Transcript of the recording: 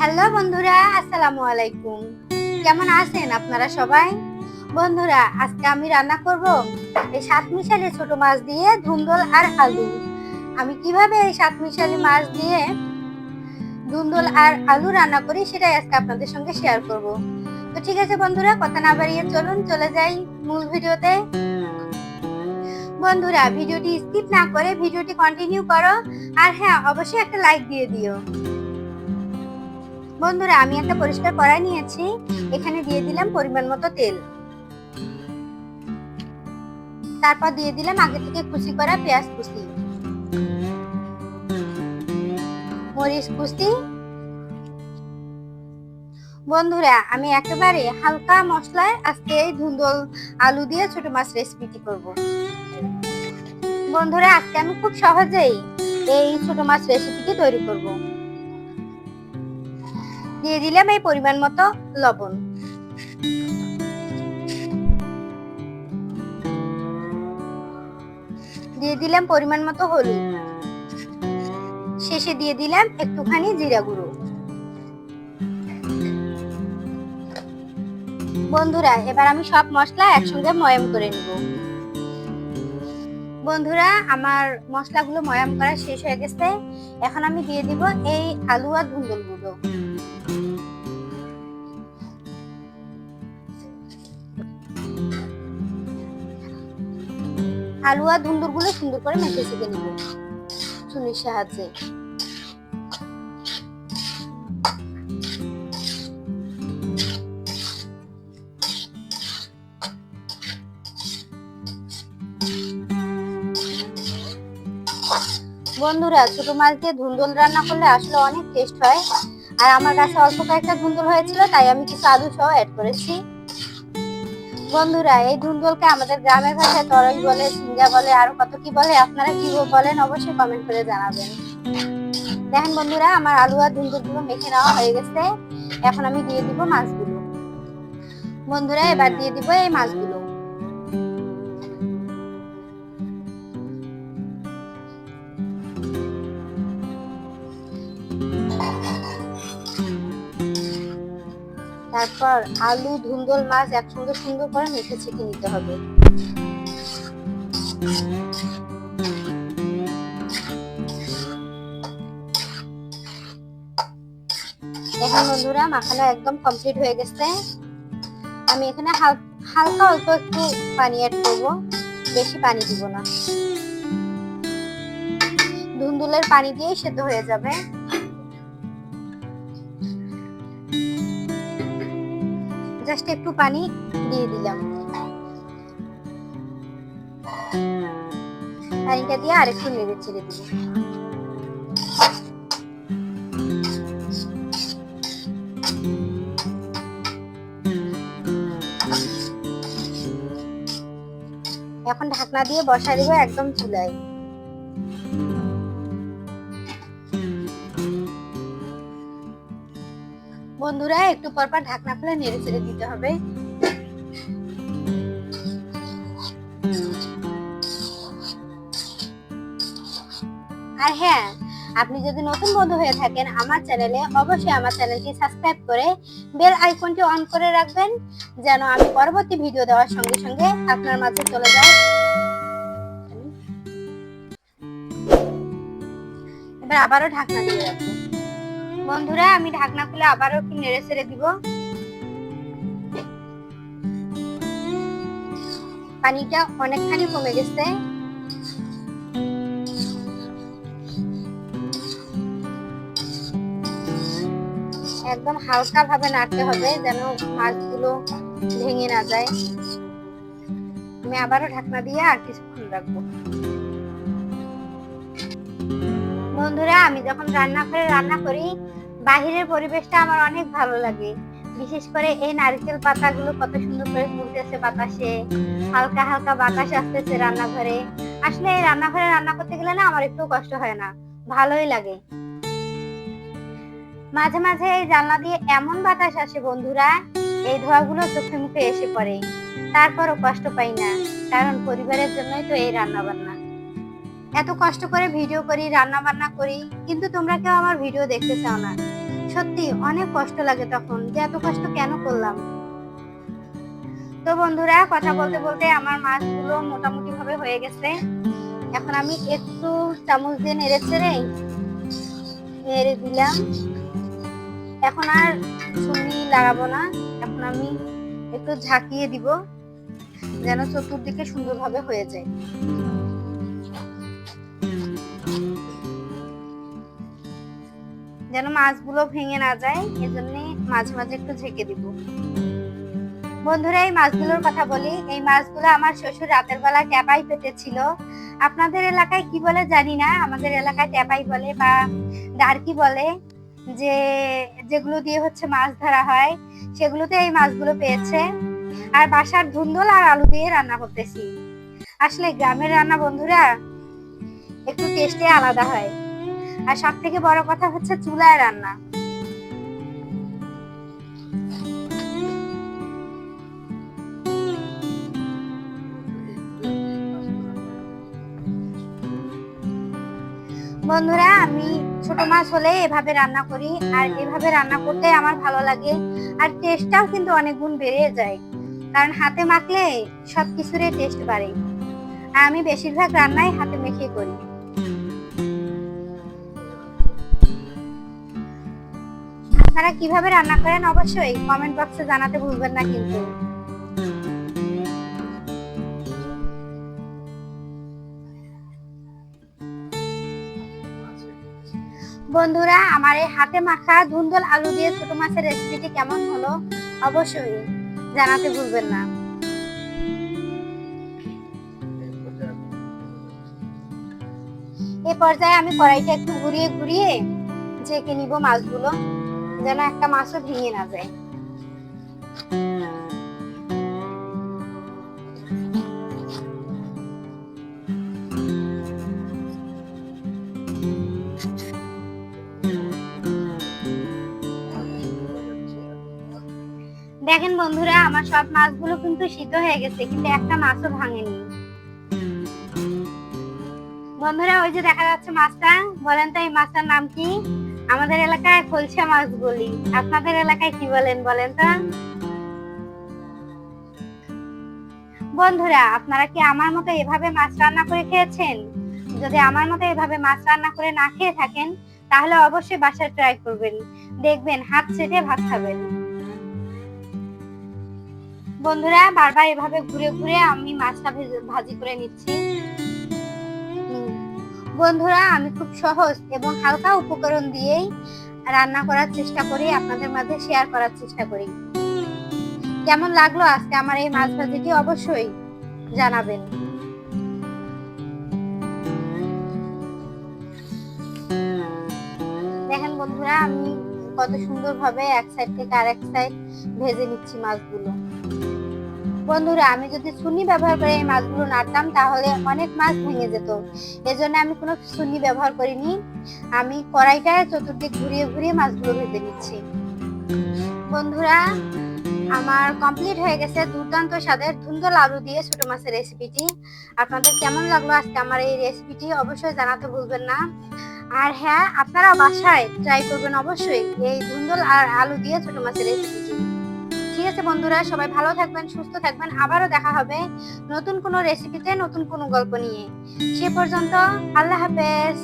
Hello বন্ধুরা, আসসালামু আলাইকুম। কেমন আছেন আপনারা সবাই? বন্ধুরা, আজকে আমি রান্না করব এই সাত মিশালি ছোট মাছ দিয়ে ধুন্দল আর আলু। আমি কীভাবে এই সাত মিশালি মাছ দিয়ে ধুন্দল আর আলু রান্না করি সেটাই আজকে আপনাদের সঙ্গে শেয়ার করব। তো ঠিক আছে বন্ধুরা, কথা না বাড়িয়ে চলুন, চলে যাই মূল ভিডিওতে। বন্ধুরা, ভিডিওটি স্কিপ না করে ভিডিওটি কন্টিনিউ করো। আর হ্যাঁ অবশ্যই একটা লাইক দিয়ে দিও। বন্ধুরা, আমি একটা পরিষ্কার কড়াই নিয়েছি। এখানে দিয়ে দিলাম পরিমাণ মতো তেল। তারপর দিয়ে দিলাম আগে থেকে কুচি করা পেঁয়াজ কুচি। মরিচ কুচি। বন্ধুরা, আমি একেবারে হালকা মশলায় আজকে ধুন্দল আলু দিয়ে ছোট মাছ রেসিপিটি করব। বন্ধুরা, আজকে আমি খুব সহজেই এই ছোট মাছ রেসিপিটি তৈরি করব। দিয়ে দিলাম এই পরিমাণ মতো লবণ। দিয়ে দিলাম পরিমাণ মতো হলুদ। শেষে দিয়ে দিলাম একটুখানি জিরা গুঁড়ো। বন্ধুরা, এবার আমি সব মশলা একসঙ্গে ময়াম করে নিব। বন্ধুরা, আমার মশলাগুলো ময়াম করা শেষ হয়ে গেছে। এখন আমি দিয়ে দিব এই আলু আর ধুন্দুল গুলো আলু ধুন্দুরগুলো সুন্দর করে মেখে চেপে নিব। চুনির সাহায্যে। বন্ধুরা, ছোট মাছ দিয়ে ধুন্দুল রান্না করলে আসলে অনেক টেস্ট হয়। আর আমার কাছে অল্প কয়েকটা ধুন্দুল হয়েছিল, তাই আমি কিছু আলু সহ অ্যাড করেছি। বন্ধুরা, এই ধুন্দুলকে আমাদের গ্রামের ভাষায় তরল বলে সিঙ্গা বলে, আর কত কি বলে, আপনারা কি বলেন অবশ্যই কমেন্ট করে জানাবেন। দেখেন বন্ধুরা, আমার আলু আর ধুন্দুলগুলো মেখে নেওয়া হয়ে গেছে। এখন আমি দিয়ে দিব মাছগুলো। বন্ধুরা, এবার দিয়ে দিব এই মাছগুলো। তারপর আলু, ধুন্দল, মাছ একসঙ্গে সুন্দর করে মেখে ছেঁকে নিতে হবে। এখন বন্ধুরা, মাখানো একদম কমপ্লিট হয়ে গেছে। আমি এখানে হাল- হালকা অল্প একটু পানি অ্যাড করব। বেশি পানি দিব না। ধুন্দুলের পানি দিয়েই সেদ্ধ হয়ে যাবে। জাস্ট একটু পানি দিয়ে দিলাম। পানিটা দিয়ে আরেকটু নেড়ে ছেড়ে দিব এখন ঢাকনা দিয়ে বসা দিব একদম চুলায়। বন্ধুরা, একটু পর পর ঢাকনা খুলে নেড়ে চেড়ে দিতে হবে। আর হ্যাঁ আপনি যদি নতুন বন্ধু হয়ে থাকেন, আমার চ্যানেলে অবশ্যই আমার চ্যানেলটি সাবস্ক্রাইব করে বেল আইকনটি অন করে রাখবেন, যেন আমি পরবর্তী ভিডিও দেওয়ার সঙ্গে সঙ্গে আপনার মাঝে চলে যায়। এবার আবারও ঢাকনা দিয়ে রাখব বন্ধুরা, আমি ঢাকনা খুলে আবারও একটু নেড়ে ছেড়ে দিব। পানিটা অনেকখানি কমে গেছে। একদম হালকা ভাবে নাড়তে হবে যেন মাছগুলো ভেঙে না যায়। আমি আবারও ঢাকনা দিয়ে আর কিছুক্ষণ রাখব। বন্ধুরা, আমি যখন রান্না করে রান্না করি, বাহিরের পরিবেশটা আমার অনেক ভালো লাগে। বিশেষ করে এই নারকেল পাতাগুলো কত সুন্দর করে ফুলতেছে বাতাসে। হালকা হালকা বাতাস আসতেছে রান্নাঘরে। আসলে এই রান্নাঘরে রান্না করতে গেলে না আমার একটু কষ্ট হয় না, ভালোই লাগে। মাঝে মাঝে এই জানলা দিয়ে এমন বাতাস আসে বন্ধুরা, এই ধোয়াগুলো চোখে মুখে এসে পড়ে। তারপরও কষ্ট পাই না, কারণ পরিবারের জন্যই তো এই রান্না বান্না এত কষ্ট করে ভিডিও করি রান্না বান্না করি, কিন্তু তোমরা কেউ আমার ভিডিও দেখতে চাও না। সত্যি অনেক কষ্ট লাগে তখন, যে এত কষ্ট কেন করলাম? তো বন্ধুরা, কথা বলতে বলতে আমার মাছগুলো মোটামুটি ভাবে হয়ে গেছে। এখন আমি একটু চামচ দিয়ে নেড়ে ছেড়ে নেড়ে দিলাম। এখন আর ছুরি লাগাবো না, এখন আমি একটু ঝাঁকিয়ে দিব, যেন চতুর্দিকে সুন্দরভাবে হয়ে যায়। যেন মাছগুলো ভেঙে না যায়, এজন্য মাঝে মাঝে একটু ঝেঁকে দিব। বন্ধুরা, এই মাছগুলোর কথা বলি। এই মাছগুলো আমার শ্বশুর রাতের বেলা ট্যাপাই পেতেছিল আপনাদের এলাকায় কি বলে জানি না। আমাদের এলাকায় ট্যাপাই বলে বা ডারকি বলে যে, যেগুলো দিয়ে হচ্ছে মাছ ধরা হয়, সেগুলোতে এই মাছগুলো পেয়েছে। আর বাসার ধুন্দল আর আলু দিয়ে রান্না করতেছি। আসলে গ্রামের রান্না বন্ধুরা, একটু টেস্টে আলাদা হয়। আর সব থেকে বড় কথা হচ্ছে চুলায় রান্না। বন্ধুরা, আমি ছোট মাছ হলে এভাবে রান্না করি, আর এভাবে রান্না করতে আমার ভালো লাগে, আর টেস্টটাও কিন্তু অনেক গুণ বেড়ে যায়, কারণ হাতে মাখলে সব কিছুরই টেস্ট বাড়ে। আর আমি বেশিরভাগ রান্নাই হাতে মেখে করি। আপনারা কীভাবে রান্না করেন অবশ্যই কমেন্ট বক্সে জানাতে ভুলবেন না কিন্তু। বন্ধুরা, আমার এই হাতে মাখা ধুন্দল আলু দিয়ে ছোট মাছের রেসিপিটি কেমন হলো অবশ্যই জানাতে ভুলবেন না। এই পর্যায়ে আমি কড়াইটা একটু ঘুরিয়ে ঘুরিয়ে ঝেঁকে নিব মাছগুলো। যেন একটা মাছও ভেঙে না যায়। দেখেন বন্ধুরা, আমার সব মাছগুলো কিন্তু সিদ্ধ হয়ে গেছে, কিন্তু একটা মাছও ভাঙেনি। বন্ধুরা, ওই যে দেখা যাচ্ছে মাছটা, বলেন তো এই মাছটার নাম কি? আমাদের এলাকায় খলসা মাছ বলি। আপনাদের এলাকায় কি বলেন বলেন তো? বন্ধুরা, আপনারা কি আমার মতো এভাবে মাছ রান্না করে খেয়েছেন? যদি আমার মতো এভাবে মাছ রান্না করে না খেয়ে থাকেন, তাহলে অবশ্যই বাসায় ট্রাই করবেন। দেখবেন, হাত চেটে ভাত খাবেন। বন্ধুরা, বারবার এভাবে ঘুরে ঘুরে আমি মাছটা ভেজে- করে নিচ্ছি। বন্ধুরা, আমি খুব সহজ এবং হালকা উপকরণ দিয়েই রান্না করার চেষ্টা করি, আপনাদের মাঝে শেয়ার করার চেষ্টা করি। কেমন লাগল আজকে আমার এই মাছ ভাজিটি অবশ্যই জানাবেন। দেখেন বন্ধুরা, আমি কত সুন্দরভাবে এক সাইড থেকে আরেক সাইড ভেজে নিচ্ছি মাছগুলো। বন্ধুরা, আমি যদি ছুনি ব্যবহার করে এই মাছগুলো নাড়তাম, তাহলে অনেক মাছ ভেঙে যেত। এজন্য আমি কোনো ছুনি ব্যবহার করিনি। আমি কড়াইটায় চতুর্দিক ঘুরিয়ে ঘুরিয়ে মাছগুলো ভেজে নিচ্ছি। বন্ধুরা, আমার কমপ্লিট হয়ে গেছে দুর্দান্ত স্বাদের ধুন্দল আলু দিয়ে ছোট মাছের রেসিপিটি আপনাদের কেমন লাগল আজকে আমার এই রেসিপিটি অবশ্যই জানাতে ভুলবেন না। আর হ্যাঁ আপনারা বাসায় ট্রাই করবেন অবশ্যই এই ধুন্দল আর আলু দিয়ে ছোট মাছের রেসিপিটি আছে বন্ধুরা? সবাই ভালো থাকবেন, সুস্থ থাকবেন। আবারও দেখা হবে নতুন কোনো রেসিপিতে নতুন কোনো গল্প নিয়ে। সে পর্যন্ত আল্লাহ হাফেজ।